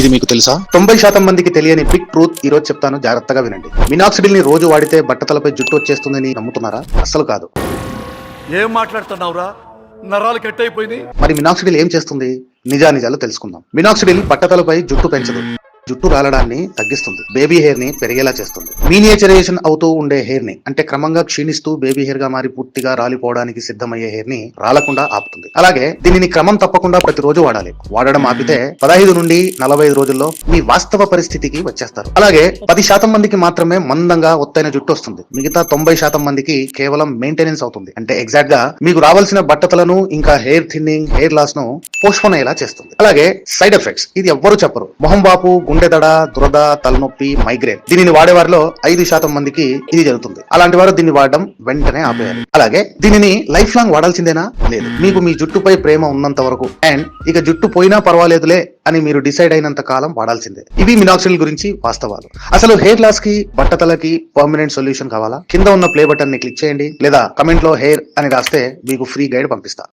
ఇది మీకు తెలుసా? తొంభై శాతం మందికి తెలియని బిగ్ ట్రూత్ ఈ రోజు చెప్తాను జాగ్రత్తగా వినండి. మినాక్సిడిల్ని రోజు వాడితే బట్టతలపై జుట్టు వచ్చేస్తుందని నమ్ముతున్నారా? అస్సలు కాదు. ఏం మాట్లాడుతున్నావురా? నరాలు కట్ అయిపోయింది మరి మినాక్సిడిల్ ఏం చేస్తుంది? నిజానిజాలు తెలుసుకుందాం. మినాక్సిడిల్ బట్టతలపై జుట్టు పెంచదు. జుట్టు రాలడాన్ని తగ్గిస్తుంది. బేబీ హెయిర్ని పెరిగేలా చేస్తుంది. మీనియేచరైజేషన్ అవుతూ ఉండే హెయిర్ని అంటే క్రమంగా క్షీణిస్తూ బేబీ హెయిర్గా మారి పూర్తిగా రాలిపోవడానికి సిద్ధమయ్యే హెయిర్ని రాలకుండా ఆపుతుంది. అలాగే దీనిని క్రమం తప్పకుండా ప్రతిరోజు వాడాలి. వాడడం ఆపితే పదహైదు నుండి నలభై ఐదు రోజుల్లో మీ వాస్తవ పరిస్థితికి వచ్చేస్తారు. అలాగే పది శాతం మందికి మాత్రమే మందంగా ఒత్తైన జుట్టు వస్తుంది. మిగతా తొంభై శాతం మందికి కేవలం మెయింటెనెన్స్ అవుతుంది. అంటే ఎగ్జాక్ట్గా మీకు రావాల్సిన బట్టతలను ఇంకా హెయిర్ థిన్నింగ్ హెయిర్ లాస్ను పోస్ట్పోన్ అయ్యేలా చేస్తుంది. అలాగే సైడ్ ఎఫెక్ట్స్. ఇది ఎవ్వరు చెప్పరు. మొహం బాపు గుండె దడ దురద తలనొప్పి మైగ్రేన్. దీనిని వాడే వారిలో ఐదు శాతం మందికి ఇది జరుగుతుంది. అలాంటి వారు దీన్ని వాడడం వెంటనే ఆపేయాలి. అలాగే దీనిని లైఫ్ లాంగ్ వాడాల్సిందేనా? లేదు. మీకు మీ జుట్టుపై ప్రేమ ఉన్నంత వరకు. అండ్ ఇక జుట్టు పోయినా పర్వాలేదులే అని మీరు డిసైడ్ అయినంత కాలం వాడాల్సిందే. ఇవి మినాక్సిల్ గురించి వాస్తవాలు. అసలు హెయిర్ లాస్కి బట్టతలకి పర్మనెంట్ సొల్యూషన్ కావాలా? కింద ఉన్న ప్లే బటన్ని క్లిక్ చేయండి. లేదా కమెంట్లో హెయిర్ అని రాస్తే మీకు ఫ్రీ గైడ్ పంపిస్తా.